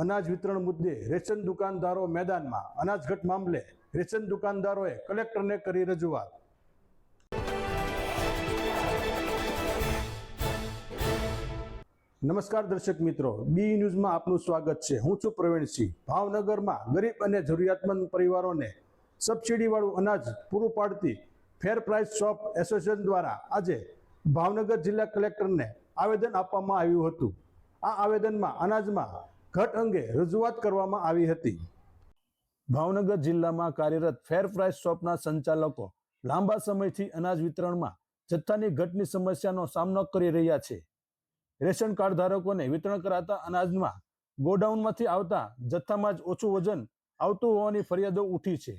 અનાજ વિતરણ મુદ્દે રેશન દુકાનદારો મેદાનમાં અનાજ ઘટ મામલે રેશન દુકાનદારોએ કલેક્ટરને કરી રજૂઆત. નમસ્કાર દર્શક મિત્રો, બી ન્યૂઝમાં આપનું સ્વાગત છે. હું છું પ્રવીણસિંહ. ભાવનગરમાં ગરીબ અને જરૂરિયાતમંદ પરિવારોને સબસિડીવાળું અનાજ પૂરું પાડતી ફેર પ્રાઇસ શોપ એસોસિએશન દ્વારા આજે ભાવનગર જિલ્લા કલેક્ટરને આવેદન આપવામાં આવ્યું હતું. આ આવેદનમાં અનાજમાં ઘટ અંગે રજૂઆત કરવામાં આવી હતી. ભાવનગર જિલ્લામાં કાર્યરત ફેર પ્રાઇસ શોપના સંચાલકો લાંબા સમયથી અનાજ વિતરણમાં જથ્થાની ઘટની સમસ્યાનો સામનો કરી રહ્યા છે. રેશન કાર્ડ ધારકોને વિતરણ કરાતા અનાજમાં ગોડાઉનમાંથી આવતા જથ્થામાં જ ઓછું વજન આવતું હોવાની ફરિયાદો ઉઠી છે.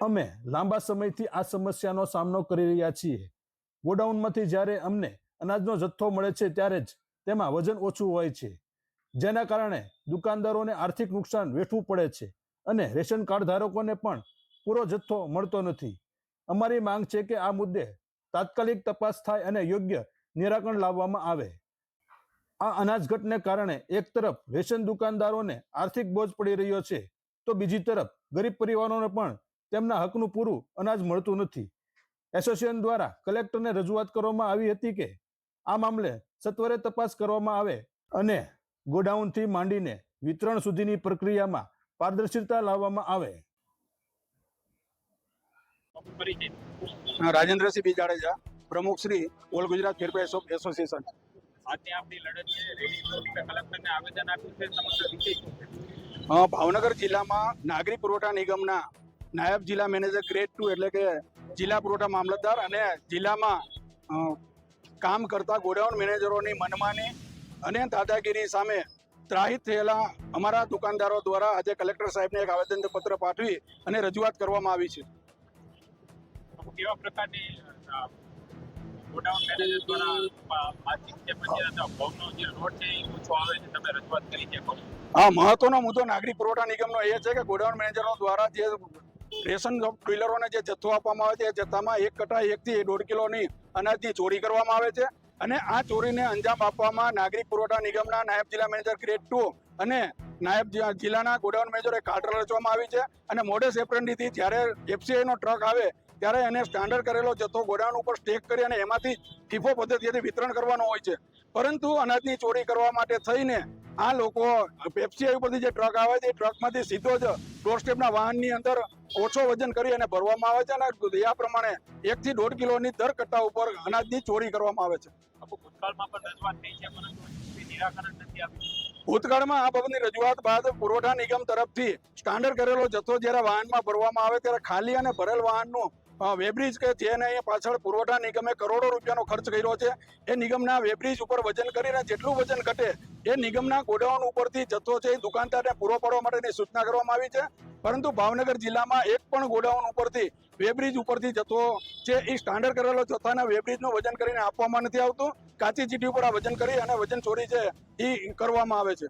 અમે લાંબા સમયથી આ સમસ્યાનો સામનો કરી રહ્યા છીએ. ગોડાઉનમાંથી જ્યારે અમને અનાજનો જથ્થો મળે છે ત્યારે જ તેમાં વજન ઓછું હોય છે. જેના કારણે દુકાનદારોને આર્થિક નુકસાન વેઠવું પડે છે અને રેશન કાર્ડ ધારકોને પણ પૂરો જથ્થો મળતો નથી. અમારી માંગ છે કે આ મુદ્દે તાત્કાલિક તપાસ થાય અને યોગ્ય નિરાકરણ લાવવામાં આવે. આ અનાજ ઘટને કારણે એક તરફ રેશન દુકાનદારોને આર્થિક બોજ પડી રહ્યો છે, તો બીજી તરફ ગરીબ પરિવારોને પણ તેમના હકનું પૂરું અનાજ મળતું નથી. એસોસિએશન દ્વારા કલેક્ટરને રજૂઆત કરવામાં આવી હતી કે આ મામલે સત્વરે તપાસ કરવામાં આવે અને ગોડાઉનથી માંડીને વિતરણ સુધીની પ્રક્રિયામાં પારદર્શિતા લાવવામાં આવે. રાજેન્દ્ર સિંહ રાજેન્દ્રસિંહ બી જાડેજા પ્રમુખ શ્રી ઓલ ગુજરાત ફેરફાર એસોસિએશન. આજે આપણી લડત છે રેલી કલેક્ટરને આવેદન આપ્યું છે સમગ્ર વિષય શું છે અ, ભાવનગર જિલ્લામાં નાગરિક પુરવઠા નિગમના નાયબ જિલ્લા મેનેજર ગ્રેડ ટુ એટલે કે જિલ્લા પુરવઠા મામલતદાર અને જિલ્લામાં કામ કરતા ગોડાઉન મેનેજરોની મનમાની અને દાદાગીરી સામે ત્રાહિત થયેલા અમારા દુકાનદારો દ્વારા આજે કલેક્ટર સાહેબને એક આવેદનપત્ર પાઠવી અને રજૂઆત કરવામાં આવી છે. કેવા પ્રકારની હા મહત્વનો મુદ્દો નાગરિક પુરવઠા નિગમનો એ છે કે ગોડાઉન મેનેજરો દ્વારા જે રેશન ડીલરોને જે જથ્થો આપવામાં આવે છે એ જથ્થામાં એક કટા એકથી દોઢ કિલોની અનાજની ચોરી કરવામાં આવે છે. અને આ ચોરીને અંજામ આપવામાં નાગરિક પુરવઠા નિગમના નાયબ જિલ્લા મેનેજર ગ્રેડ ટુ અને નાયબ જિલ્લાના ગોડાઉન મેનેજરે કાર્ટર રચવામાં આવી છે. અને મોડેસ એપ્રેન્ડીથી જ્યારે એફસીઆઈનો ટ્રક આવે ત્યારે એને સ્ટાન્ડર્ડ કરેલો જથ્થો ગોડાઉન ઉપર સ્ટેક કરી અને એમાંથી ફીફો પદ્ધતિથી વિતરણ કરવાનો હોય છે. પરંતુ અનાજની ચોરી કરવા માટે થઈને આ લોકો પેપ્સી ઉપરથી જે ટ્રક આવે છે એ ટ્રકમાંથી સીધો જ ડોર સ્ટેપના વાહનની અંદર ઓછો વજન કરી અને ભરવામાં આવે છે અને આ પ્રમાણે એકથી દોઢ કિલોની દર કટ્ટા ઉપર અનાજની ચોરી કરવામાં આવે છે. ભૂતકાળમાં આ બાબતની રજૂઆત બાદ પુરવઠા નિગમ તરફથી સ્ટાન્ડર્ડ કરેલો જથ્થો જ્યારે વાહનમાં ભરવામાં આવે ત્યારે ખાલી અને ભરેલ વાહનનું વેબ્રિજ કે જેને અહીંયા પાછળ પુરવઠા નિગમે કરોડો રૂપિયાનો ખર્ચ કર્યો છે, એ નિગમના વેબ્રિજ ઉપર વજન કરીને જેટલું વજન ઘટે, એ નિગમના ગોડાઉન ઉપરથી જથ્થો છે એ દુકાનદારને પૂરો પાડવા માટેની સૂચના કરવામાં આવી છે. પરંતુ ભાવનગર જિલ્લામાં એક પણ ગોડાઉન ઉપરથી, વેબ્રિજ ઉપરથી જથ્થો છે એ સ્ટાન્ડર્ડ કરેલો જથ્થાના વેબ્રિજનું વજન કરીને આપવામાં નથી આવતું. કાચી ચીટી ઉપર આ વજન કરી અને વજન ચોરી છે એ કરવામાં આવે છે.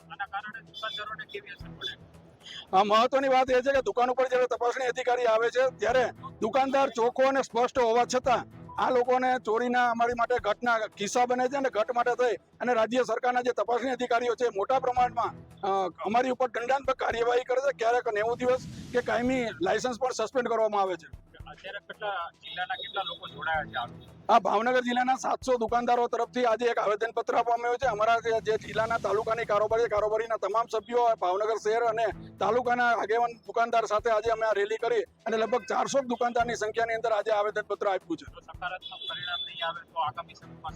મહત્વની વાત એ છે કે દુકાન ઉપર જ્યારે તપાસણી અધિકારી આવે છે, ત્યારે દુકાનદાર ચોખ્ખો અને સ્પષ્ટ હોવા છતાં આ લોકોને ચોરીના અમારી માટે ઘટના કિસ્સા બને છે અને ઘટ માટે થઈ અને રાજ્ય સરકારના જે તપાસણી અધિકારીઓ છે મોટા પ્રમાણમાં અમારી ઉપર દંડાત્મક કાર્યવાહી કરે છે. ક્યારેક નેવું દિવસ કે કાયમી લાયસન્સ પણ સસ્પેન્ડ કરવામાં આવે છે. અત્યારે કેટલા જિલ્લાના કેટલા લોકો જોડાયા છે આ ભાવનગર જિલ્લાના સાતસો દુકાનદારો તરફથી આજે એક આવેદનપત્ર આપવામાં આવ્યું છે. અમારા જે- જિલ્લાના તાલુકાની કારોબારી કારોબારીના તમામ સભ્યો ભાવનગર શહેર અને તાલુકાના આગેવાન દુકાનદાર સાથે આજે અમે આ રેલી કરી અને લગભગ ચારસો દુકાનદારની સંખ્યાની અંદર આજે આવેદનપત્ર આપ્યું છે. સકારાત્મક પરિણામ નહીં આવે તો આગામી સમયમાં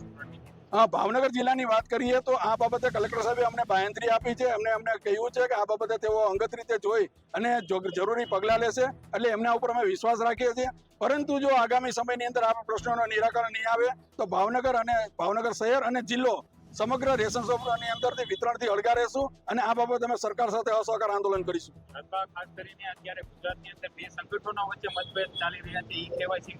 ભાવનગર જિલ્લાની વાત કરીએ તો આ બાબતે કલેક્ટર સાહેબે અમને બાયંત્રી આપી છે. એમને અમને કહ્યું છે કે આ બાબતે તેઓ અંગત રીતે જોઈ અને જરૂરી પગલાં લેશે એટલે એમના ઉપર અમે વિશ્વાસ રાખીએ છીએ. પરંતુ જો આગામી સમયની અંદર આ પ્રશ્નોનો નિરાકરણ નહીં આવે, તો ભાવનગર અને ભાવનગર શહેર અને જિલ્લો સમગ્ર રેશન શોપની અંદરથી વિતરણથી અળગા રહેશું અને આ બાબતે અમે સરકાર સાથે અસહકાર આંદોલન કરીશું. ખાસ કરીને અત્યારે ગુજરાતની અંદર બે સંગઠનો વચ્ચે મતભેદ ચાલી રહ્યા છે. એ કેવાયસી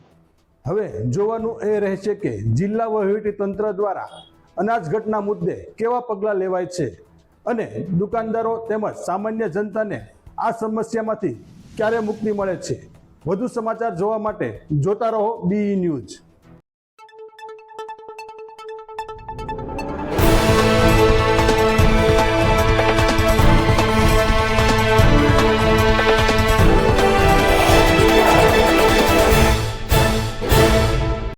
હવે જોવાનું એ રહેશે કે જિલ્લા વહીવટી તંત્ર દ્વારા અનાજ ઘટના મુદ્દે કેવા પગલાં લેવાય છે? અને દુકાનદારો તેમજ સામાન્ય જનતાને આ સમસ્યામાંથી ક્યારે મુક્તિ મળે છે? વધુ સમાચાર જોવા માટે જોતા રહો બી ન્યૂઝ.